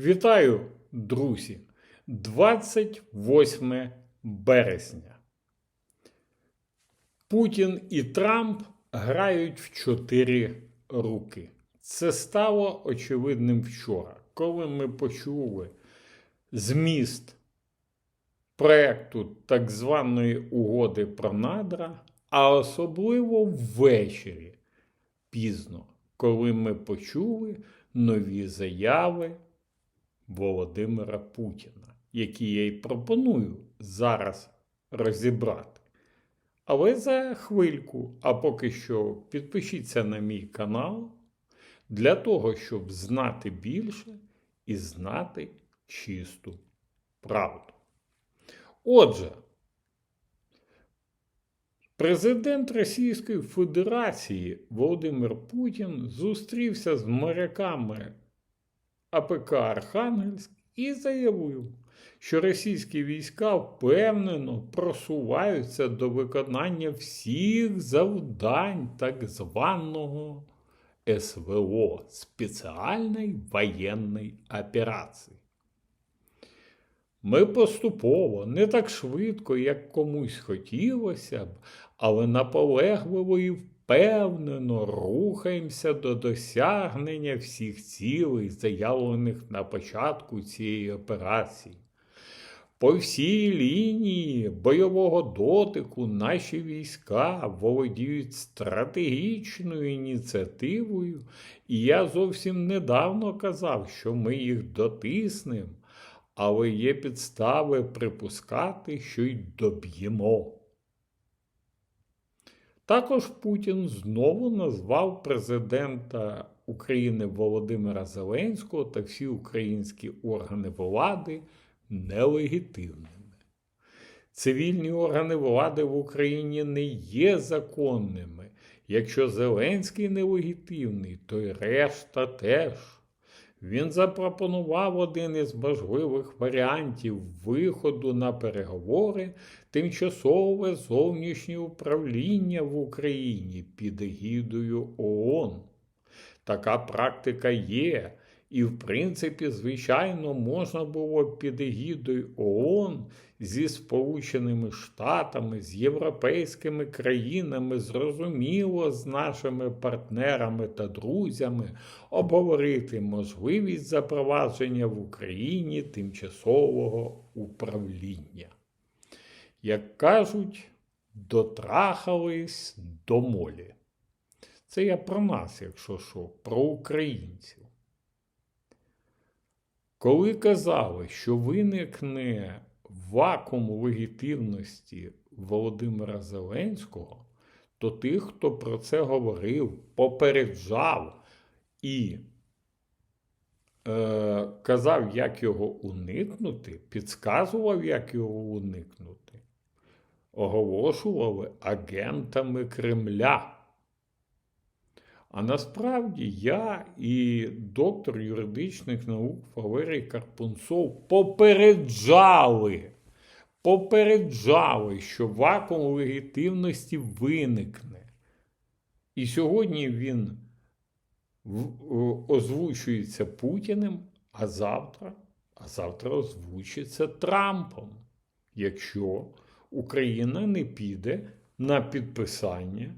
Вітаю, друзі! 28 березня. Путін і Трамп грають в чотири руки. Це стало очевидним вчора, коли ми почули зміст проекту так званої угоди про надра, а особливо ввечері пізно, коли ми почули нові заяви Володимира Путіна, які я й пропоную зараз розібрати. Але за хвильку, а поки що підпишіться на мій канал для того, щоб знати більше і знати чисту правду. Отже, президент Російської Федерації Володимир Путін зустрівся з моряками АПК Архангельськ і заявив, що російські війська впевнено просуваються до виконання всіх завдань так званого СВО спеціальної воєнної операції. Ми поступово, не так швидко, як комусь хотілося б, але наполегливо і впевнено рухаємося до досягнення всіх цілей, заявлених на початку цієї операції. По всій лінії бойового дотику наші війська володіють стратегічною ініціативою, і я зовсім недавно казав, що ми їх дотиснемо, але є підстави припускати, що й доб'ємо. Також Путін знову назвав президента України Володимира Зеленського та всі українські органи влади нелегітимними. Цивільні органи влади в Україні не є законними. Якщо Зеленський нелегітимний, то й решта теж. Він запропонував один із можливих варіантів виходу на переговори тимчасове зовнішнє управління в Україні під егідою ООН. Така практика є, і, в принципі, звичайно, можна було під егідою ООН зі Сполученими Штатами, з європейськими країнами, зрозуміло, з нашими партнерами та друзями обговорити можливість запровадження в Україні тимчасового управління. Як кажуть, дотрахались до молі. Це я про нас, якщо що, про українців. Коли казали, що виникне вакуум легітимності Володимира Зеленського, то тих, хто про це говорив, попереджав і е, казав, як його уникнути, підказував, як його уникнути, оголошували агентами Кремля. А насправді я і доктор юридичних наук Валерій Карпунцов попереджали, попереджали, що вакуум легітимності виникне. І сьогодні він озвучується Путіним, а завтра, а завтра озвучиться Трампом, якщо Україна не піде на підписання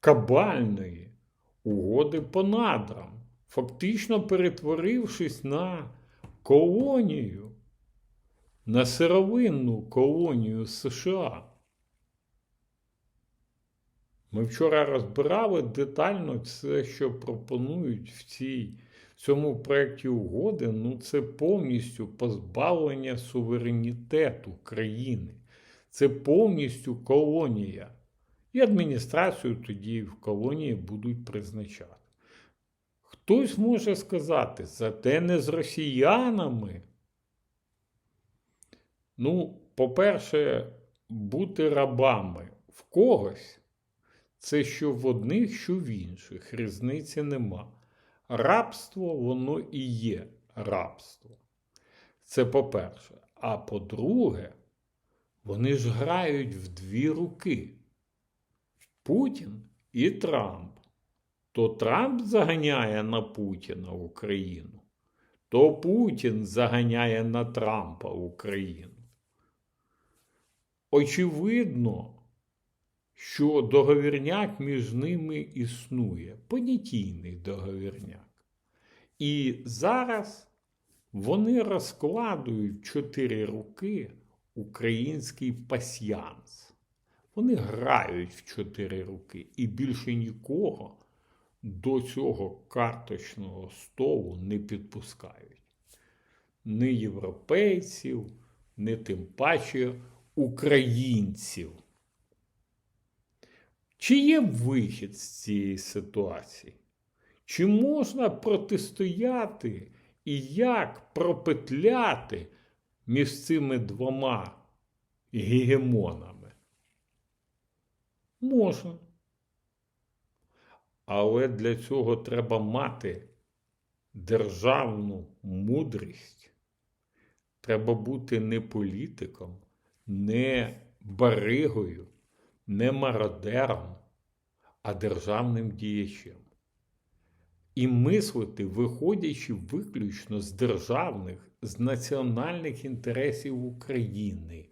кабальної угоди по надрам, фактично перетворившись на колонію, на сировинну колонію США. Ми вчора розбирали детально все, що пропонують в цій, в цьому проєкті угоди. Ну, це повністю позбавлення суверенітету країни. Це повністю колонія. І адміністрацію тоді в колонії будуть призначати. Хтось може сказати, зате не з росіянами. Ну, по-перше, бути рабами в когось це що в одних, що в інших. Різниці нема. Рабство, воно і є рабство. Це по-перше. А по-друге, вони ж грають в дві руки. Путін і Трамп. То Трамп заганяє на Путіна Україну. то Путін заганяє на Трампа Україну. Очевидно, що договірняк між ними існує, понятійний договірняк. І зараз вони розкладують чотири роки український пасьянс. Вони грають в чотири роки і більше нікого до цього карточного столу не підпускають. Ні європейців, ні тим паче українців. Чи є вихід з цієї ситуації? Чи можна протистояти і як пропетляти між цими двома гегемонами? Можна. Але для цього треба мати державну мудрість. Треба бути не політиком, не баригою, не мародером, а державним діячем. І мислити, виходячи виключно з державних, з національних інтересів України.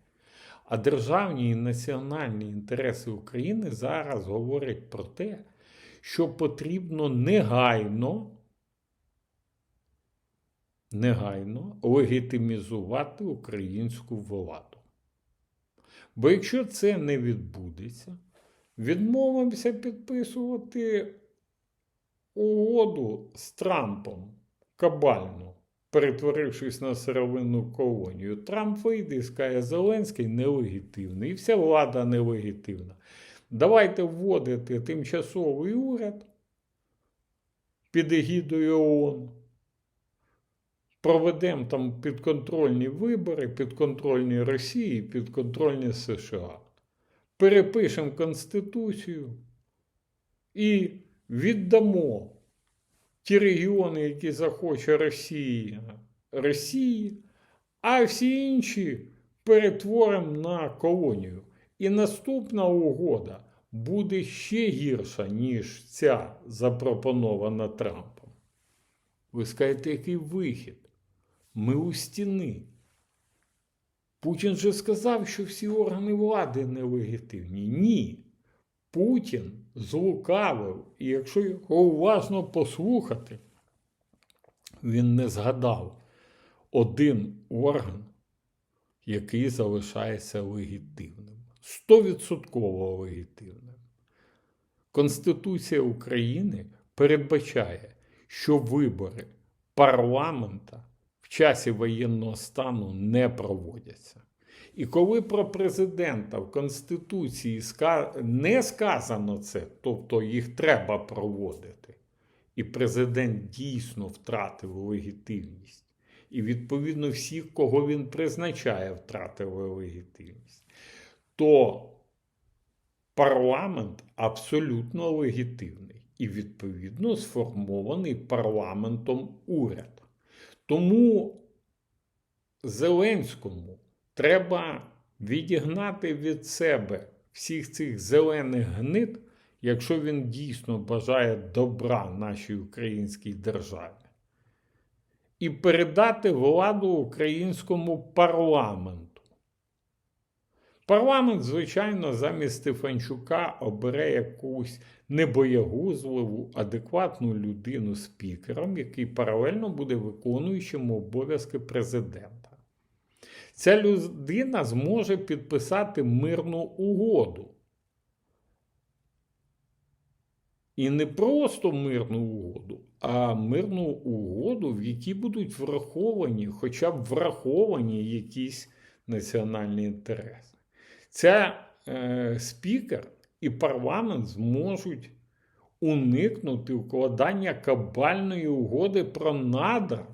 А державні і національні інтереси України зараз говорять про те, що потрібно негайно, негайно легітимізувати українську владу. Бо якщо це не відбудеться, відмовимося підписувати угоду з Трампом кабально, перетворившись на сировинну колонію. Трамп вийде і скаже, Зеленський нелегітимний, і вся влада нелегітимна. Давайте вводити тимчасовий уряд під егідою ООН. Проведемо там підконтрольні вибори, підконтрольні Росії, підконтрольні США. Перепишемо Конституцію і віддамо ті регіони, які захоче Росія, Росії, а всі інші перетворимо на колонію. І наступна угода буде ще гірша, ніж ця запропонована Трампом. Ви скажете, який вихід? Ми у стіни. Путін же сказав, що всі органи влади нелегітимні. Ні. Путін злукавив, і якщо його уважно послухати, він не згадав один орган, який залишається легітимним. Стовідсотково легітимним. Конституція України передбачає, що вибори парламента в часі воєнного стану не проводяться. І коли про президента в Конституції не сказано це, тобто їх треба проводити, і президент дійсно втратив легітимність, і відповідно всіх, кого він призначає, втратили легітимність, то парламент абсолютно легітимний і, відповідно, сформований парламентом уряд. Тому Зеленському треба відігнати від себе всіх цих зелених гнид, якщо він дійсно бажає добра нашій українській державі, і передати владу українському парламенту. Парламент, звичайно, замість Стефанчука обере якусь небоягузливу, адекватну людину спікером, який паралельно буде виконуючим обов'язки президента. Ця людина зможе підписати мирну угоду. І не просто мирну угоду, а мирну угоду, в якій будуть враховані, хоча б враховані якісь національні інтереси. Ця е, спікер і парламент зможуть уникнути укладання кабальної угоди про надра.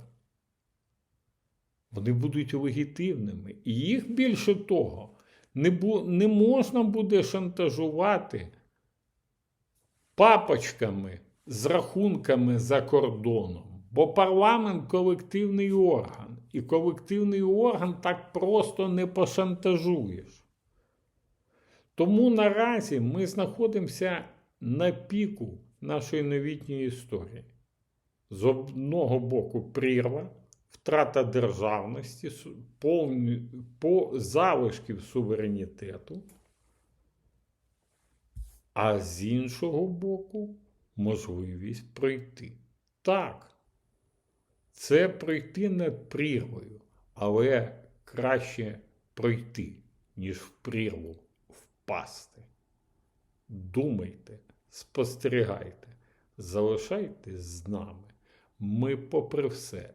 Вони будуть легітимними. І їх більше того, не, бу, не можна буде шантажувати папочками з рахунками за кордоном. Бо парламент колективний орган. І колективний орган так просто не пошантажуєш. Тому наразі ми знаходимося на піку нашої новітньої історії. З одного боку, прірва, втрата державності, повні, по залишків суверенітету, а з іншого боку, можливість пройти. Так, це пройти над прірвою, але краще пройти, ніж в прірву впасти. Думайте, спостерігайте, залишайтесь з нами. Ми, попри все,